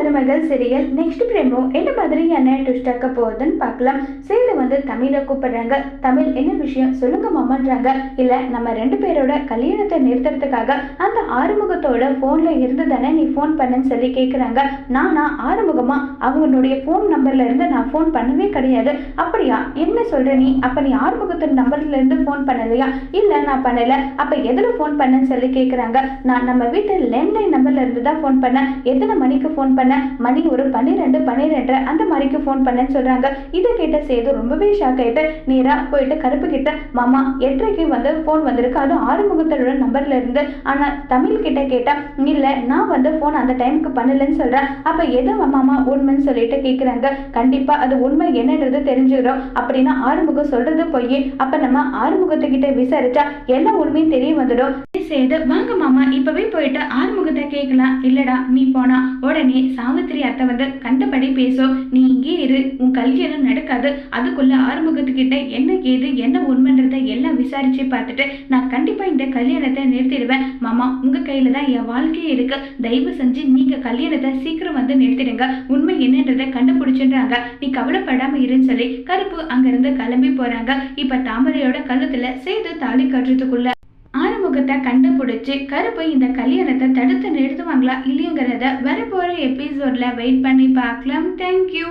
மருமகள் serial next பிரேமோ என்ன மாதிரியான ட்விஸ்ட் ஆக்க போகுதுன்னு பார்க்கலாம். சேது வந்து தமிழை கூப்பிடுறாங்க. தமிழ் என்ன விஷயம் சொல்லுங்க மாமான்றாங்க. இல்ல நம்ம ரெண்டு பேரோட கல்யாணத்தை நிறுத்துறதுக்காக அந்த ஆறுமுகத்தோட போன்ல இருந்து தானே நீ ஃபோன் பண்ணுன்னு சொல்லி கேட்குறாங்க நானா ஆறுமுகமா? அவங்களுடைய ஃபோன் நம்பர்ல இருந்து நான் ஃபோன் பண்ணவே கிடையாது. அப்படியா? என்ன சொல்ற நீ? அப்ப நீ ஆறுமுகத்தின் நம்பர்ல இருந்து ஃபோன் பண்ணலையா? இல்ல நான் பண்ணல. அப்ப எதுல ஃபோன் பண்ணேன்னு சொல்லி கேட்குறாங்க நான் நம்ம வீட்டு லேண்ட்லைன் நம்பர்ல இருந்து தான் ஃபோன் பண்ணேன். எத்தனை மணிக்கு ஃபோன் பண்ண மணி ஒரு பன்னிரெண்டு பன்னிரெண்டு அந்த மாதிரிக்கு ஃபோன் பண்ணேன்னு சொல்றாங்க. இதை கேட்ட சேது ரொம்பவே ஷாக் ஆயிட்டு நேரா போயிட்டு கருப்பு கிட்ட மாமா எட்டரைக்கு வந்து ஃபோன் வந்திருக்கு. அது ஆறுமுகத்தோட நம்பர்ல இருந்து. ஆனா தமிழ் கிட்ட கேட்டேன் இல்லை நான் வந்து ஃபோன் அந்த டைமுக்கு பண்ணலன்னு சொல்றேன். அப்போ எது மாமா உண்மைன்னு சொல்லிட்டு கேட்குறாங்க கண்டிப்பாக அது உண்மை என்னன்றது தெரிஞ்சுக்கிறோம். அப்படின்னா ஆறுமுகம் சொல்றது போய் அப்போ நம்ம ஆறுமுகத்துக்கிட்ட விசாரிச்சா எல்லா உண்மையும் தெரிய வந்துடும். சேது வாங்க மாமா இப்பவே போயிட்டு ஆறுமுகத்தை கேட்கலாம். இல்லடா நீ போனா உடனே சாவித்திரி அத்தை வந்து கண்டபடி பேசும் நீ இங்கே இரு உன் கல்யாணம் நடக்காது. அதுக்குள்ள ஆறுமுகத்துக்கிட்ட என்ன ஏது என்ன உண்மைன்றதை எல்லாம் விசாரிச்சு பார்த்துட்டு நான் கண்டிப்பா இந்த கல்யாணத்தை நிறுத்திடுவேன். மாமா உங்க கையில தான் என் வாழ்க்கையே இருக்கு. தயவு செஞ்சு நீங்க கல்யாணத்தை சீக்கிரம் வந்து நிறுத்திடுங்க. உண்மை என்னன்றதை கண்டுபிடிச்சுன்றாங்க. நீ கவலைப்படாம இருன்னு சொல்லி கருப்பு அங்கிருந்து கிளம்பி போறாங்க. இப்ப தாமரையோட கழுத்துல சேது தாலி கட்டுறதுக்குள்ள ஆறுமுகத்தை கண்டுபிடிச்சி கருப்பு இந்த கல்யாணத்தை தடுத்து நிறுத்துவாங்களா இல்லைங்கிறத வரப்போகிற எபிசோட்ல வெயிட் பண்ணி பார்க்கலாம். தேங்க்யூ